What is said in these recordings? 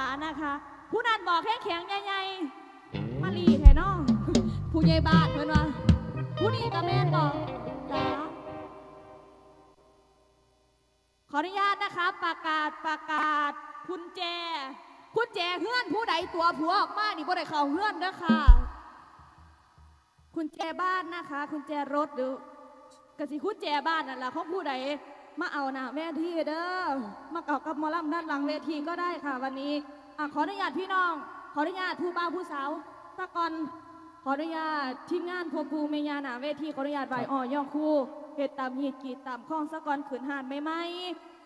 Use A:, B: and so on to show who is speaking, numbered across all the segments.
A: านะคะ ผู้นั้นบอกแข็งแข็งใหญ่ๆมาลีแท้เน้องผู้ใหญ่บ้านเพื่อนว่าผู้นี้ก็แม่นบอกจ้าขออนุญาตนะคะ ประกาศประกาศคุณแจ คุณแจเฮือนผู้ใดตัวผัวออกมานี่บ่ได้เข้าเฮือนเด้อค่ะคุณแจบ้านนะคะ คุณแจรถหรือกสิคุณแจบ้านนั่นแหละของผู้ใด มาเอาหน้าเวทีเด้อมาเก่ากับหมอลำด้านหลังเวทีก็ได้ค่ะ วันนี้อะขออนุญาตพี่น้อง ขออนุญาตผู้บ่าวผู้สาวตะกอนขออนุญาตทีมงานพวกปูเมียาหน้าเวทีขออนุญาตไหวอ่อย่อคู่เหตุตามหีดกีดตามข้องสะกอนขืนหานไม่ไหม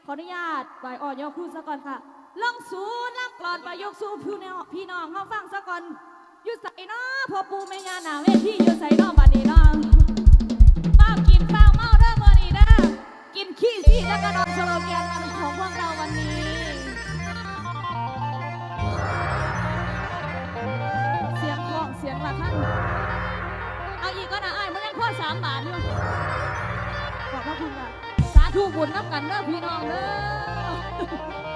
A: ขออนุญาตไหวอ่อย่อคู่สะกอนค่ะลองสูนล่ำกลอนประยกสู่พี่น้องพี่น้องเขาฟังสะกอนอยู่ใส่นาะพอปูเมียาหน้าเวทีอยู่ใส่นาะบัดนี้เนา แล้วก็นองโชโลแกนวันของพวกเราวันนี้ เสียงคล้องเสียงละท่านเอาอีกก็นะไอ้ายมันยังข้อสามบาทอยู่ขอบพระคุณค่ะสาธุบุญนับกันเด้อพี่น้องเด้อโอ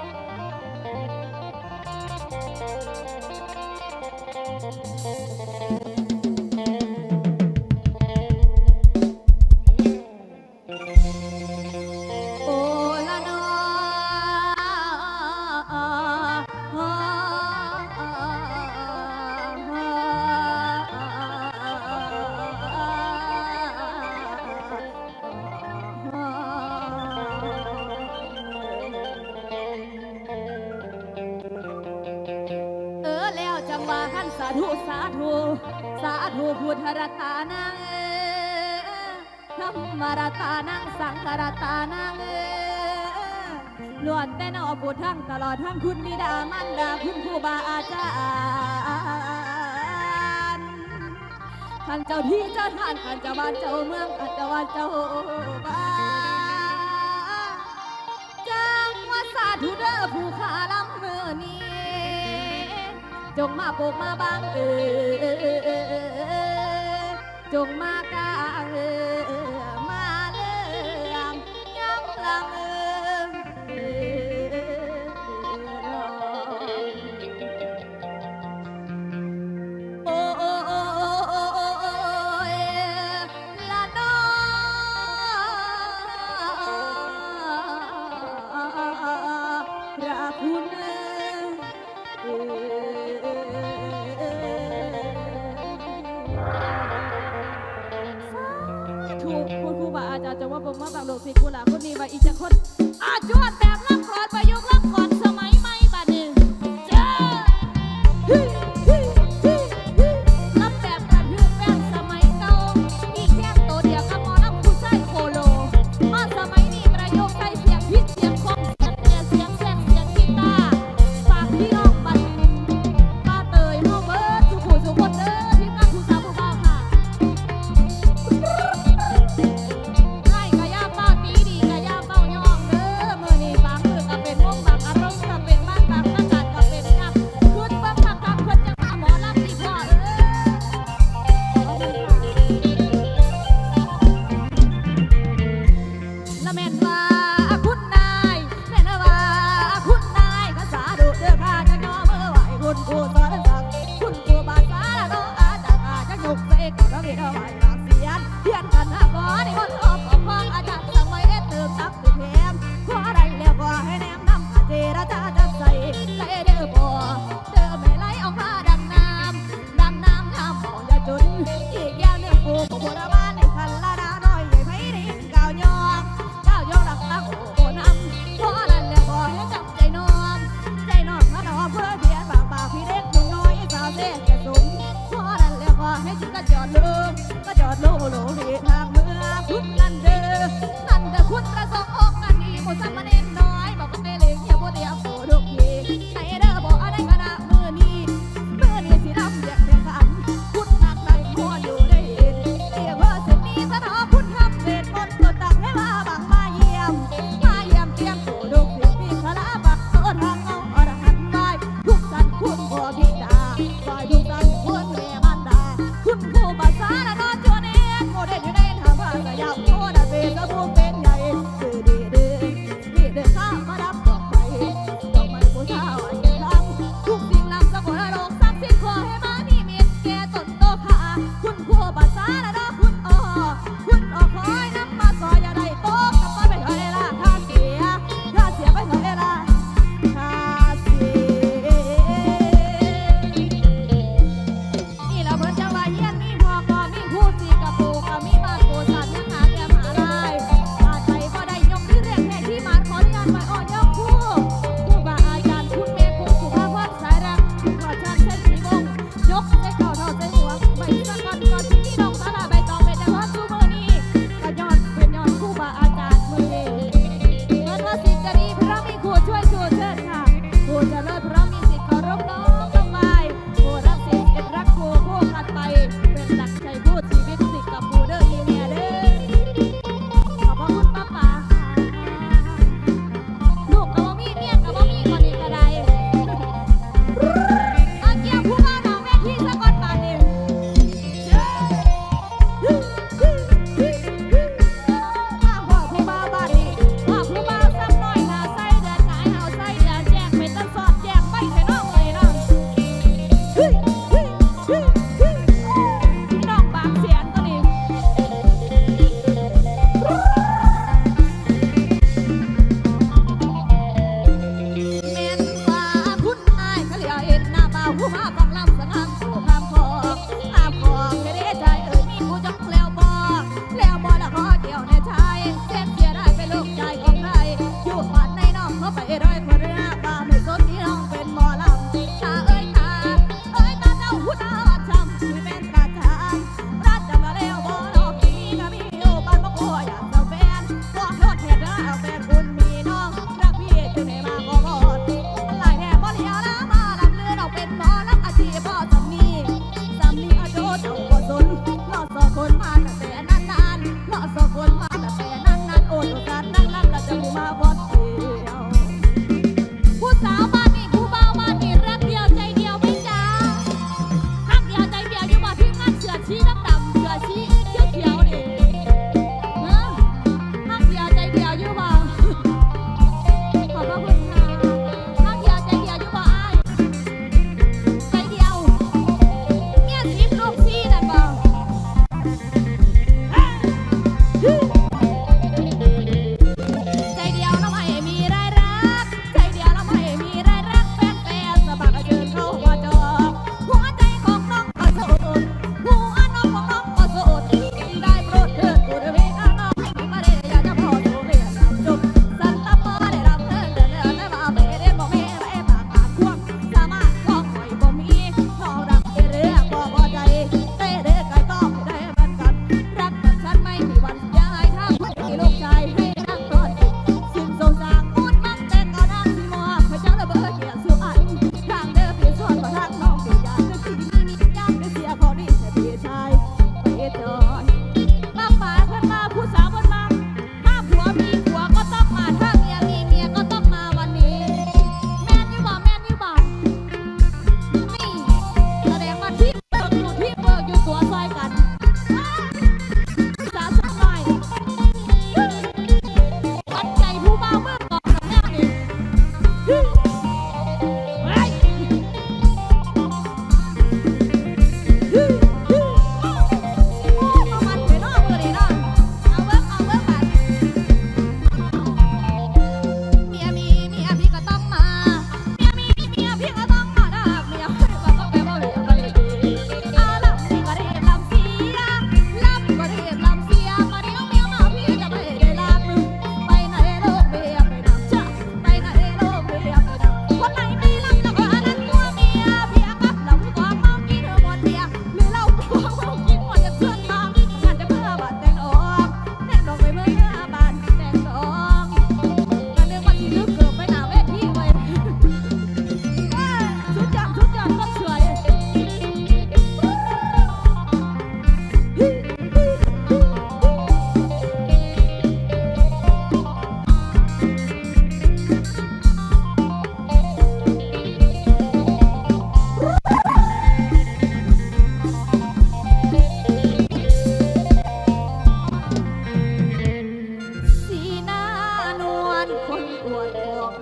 A: าขันสาธุสาธุสาธุพุทธรัตานังเอธรรมรัตานังสังฆรัตานังเอล้วนแต่นอบุทั้งตลอดทั้งคุณบิดามารดาคุณครูบาอาจารย์ขันเจ้าที่เจ้าท่านขันเจ้าบ้านเจ้าเมืองขันเจ้าบ้านเจ้าบ้านจังว่าสาธุเด้อผู้ขาลำเมื่อนี้ จงมาปกมาบางเออจงมากางเออ มว่าบางโลกสิกุหลาบคนนี้ว่าอีจะคนอาจวดแบบ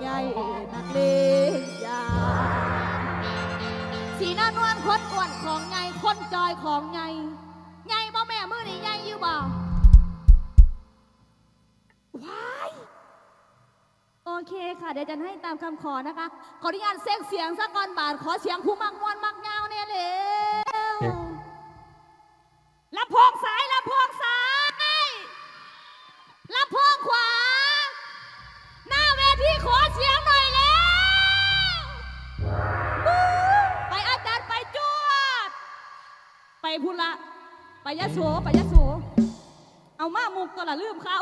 A: ใหญ่นักเลงยาสีน้านวลคนอ้วนของไงคนจอยของไงไงบ่แม่มือนี่ไงอยู่บ่ว้ายโอเคค่ะ เดี๋ยวจะให้ตามคำขอนะคะ ขออนุญาตเสกเสียงสักก่อนบาท ขอเสียงผู้มักมวนมักเงาเนี่ยเลยลำโพงส พุ่นละไปยะโสไปยะโสเอามามุกตัวละลืมเขา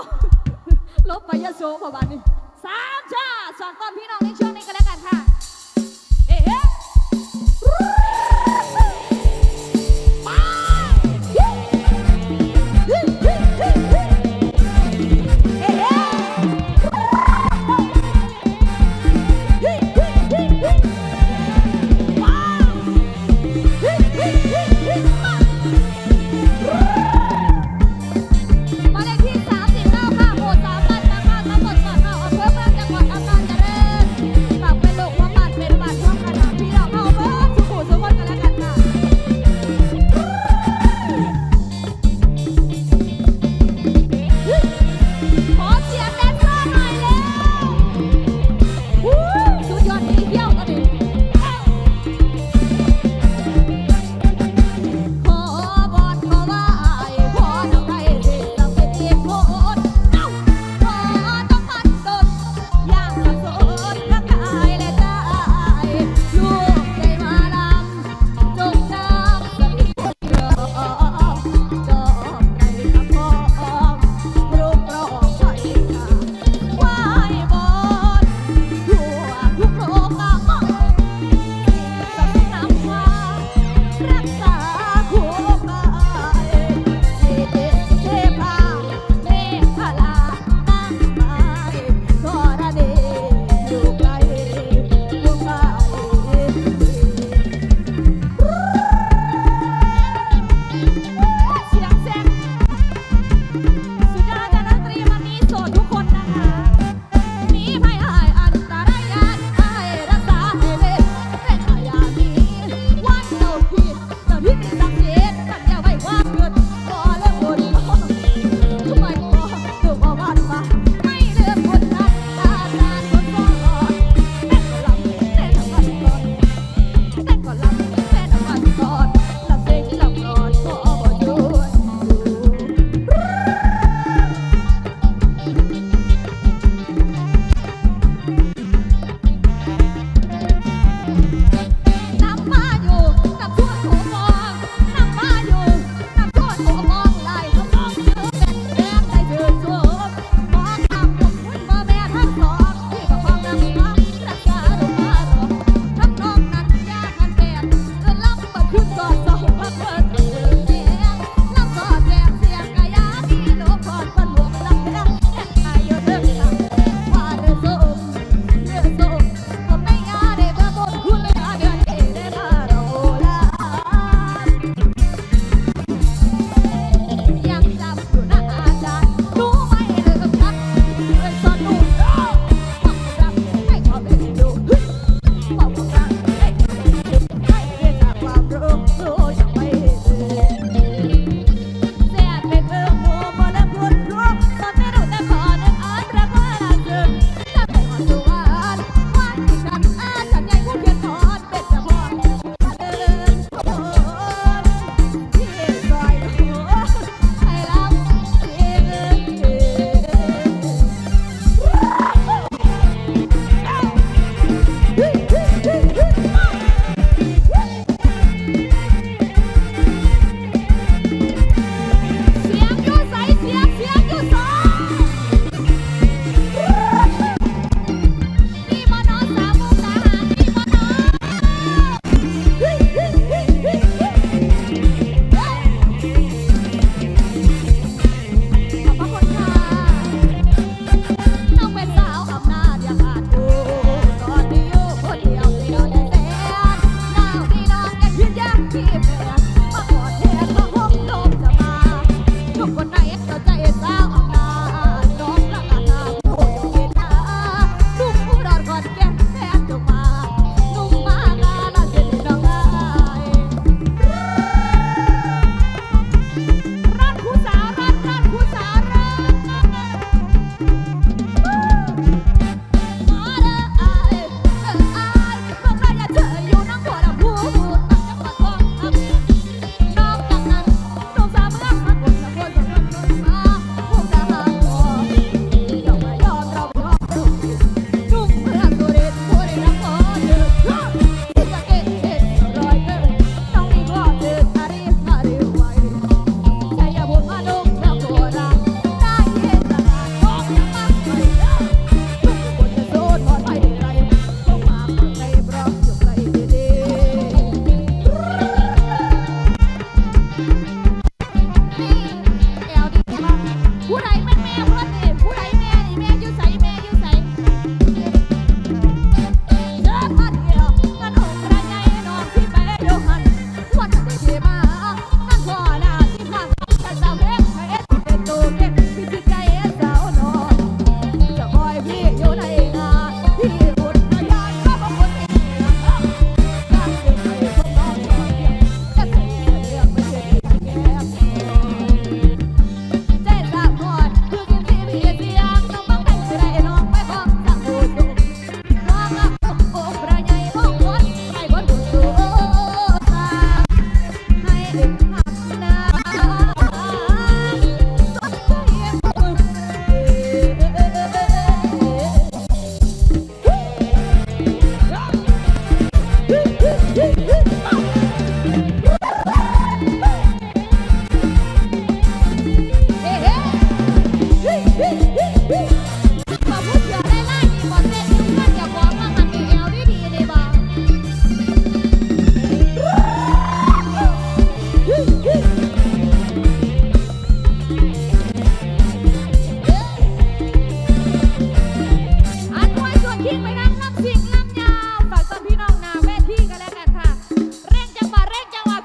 A: ลบไปยะโสพอบานนี้สามชาสองตอนพี่น้องในช่วงนี้กันแล้วกันค่ะ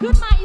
A: Good night.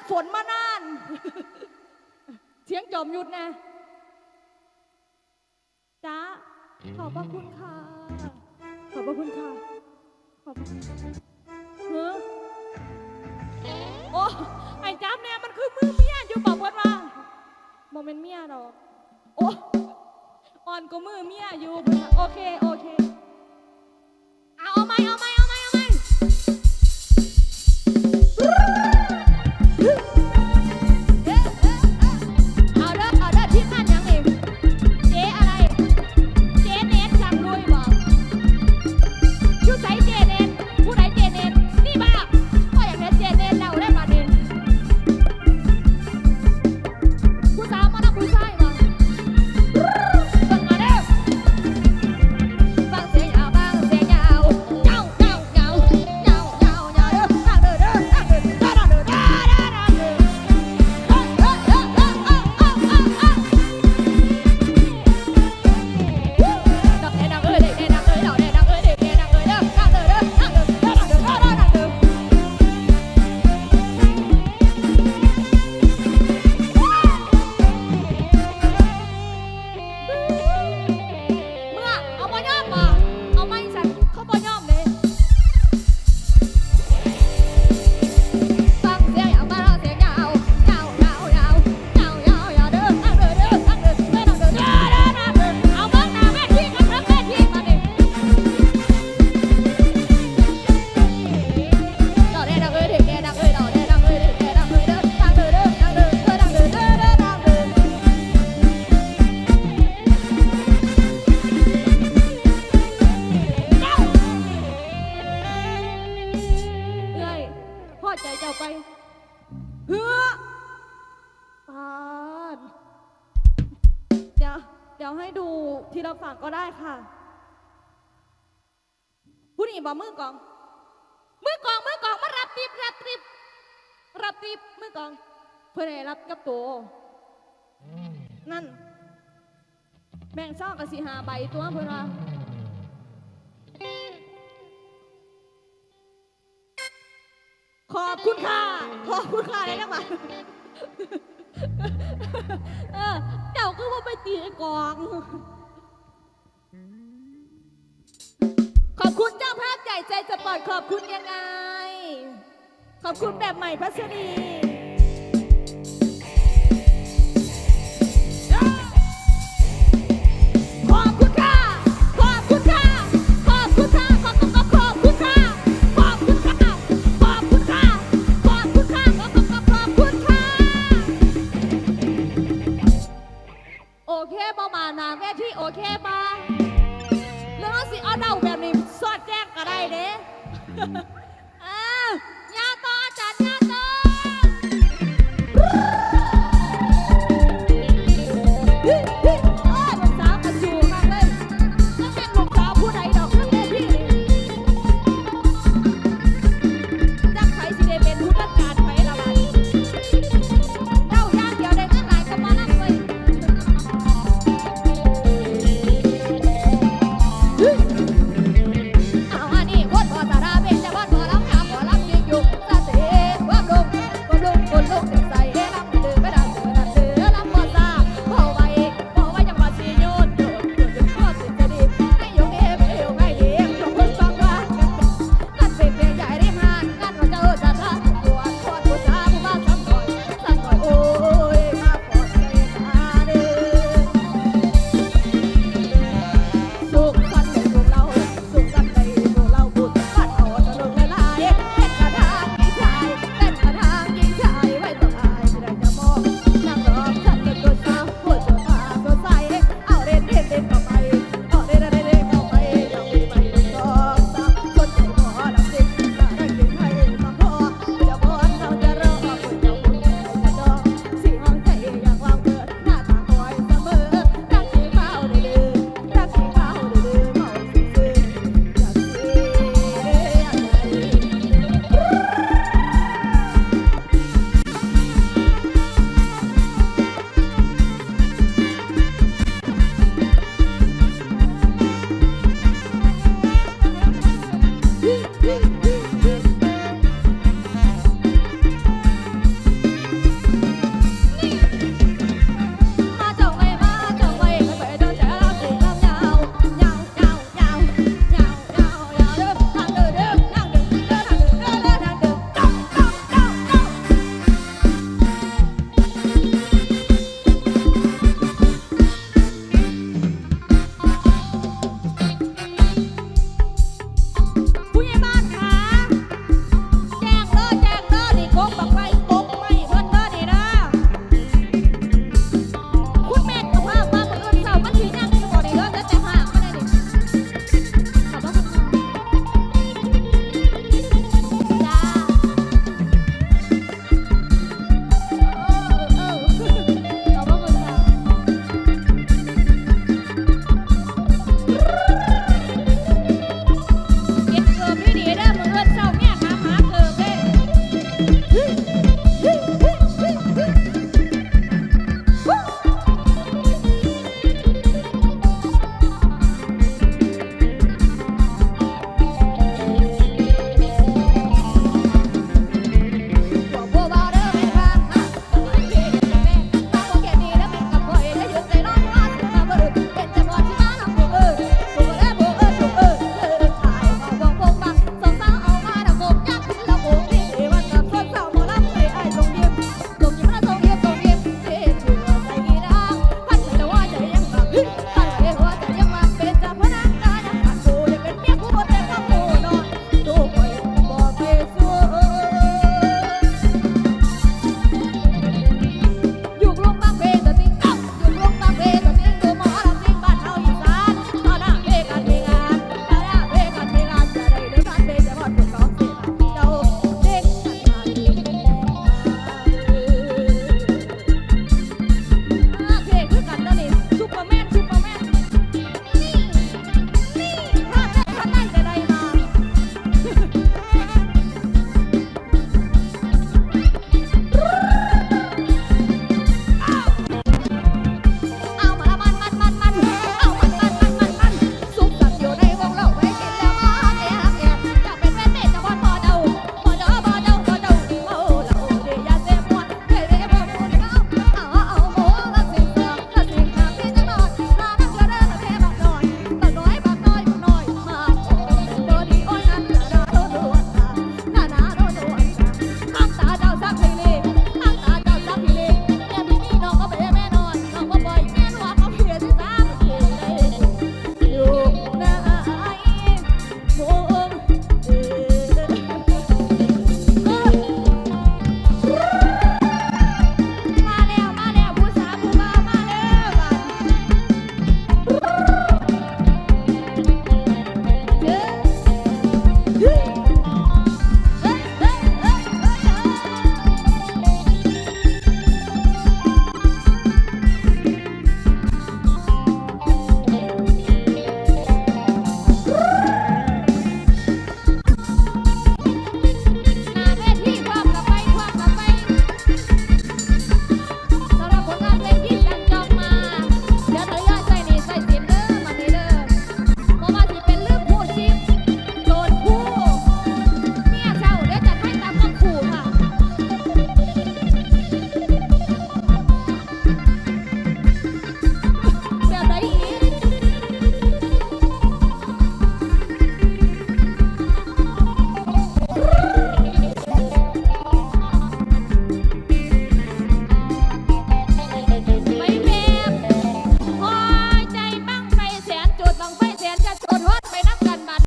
A: กฝนมานาน เสียงจอมหยุดธนะจ้าขอบพระคุณค่ะ ขอบพระคุณค่ะ ขอบพะคุณโอ้ไอ้จ้าเนี่ยมันคือมือเมียอยู่บอกว่นว่าโมเมนเมียหรอโอ้อ่อนก็มือเมียอยู่โอเค โอเค ทีละฝั่งก็ได้ค่ะ ผู้นี่บอกมือกอง มือกองมือกองมารับติบรับติบรับติบมือกอง เพื่อนให้รับกับตัวนั่นแมงซ่องกับสีหาใบตัวเพื่อนว่าขอบคุณค่ะ ขอบคุณค่ะเลยนะคะเออเจ้าก็ว่าไปตีกอง้าภาพใหญ่ใจจะปอดขอบคุณยังไง ขอบคุณแบบใหม่พัสรี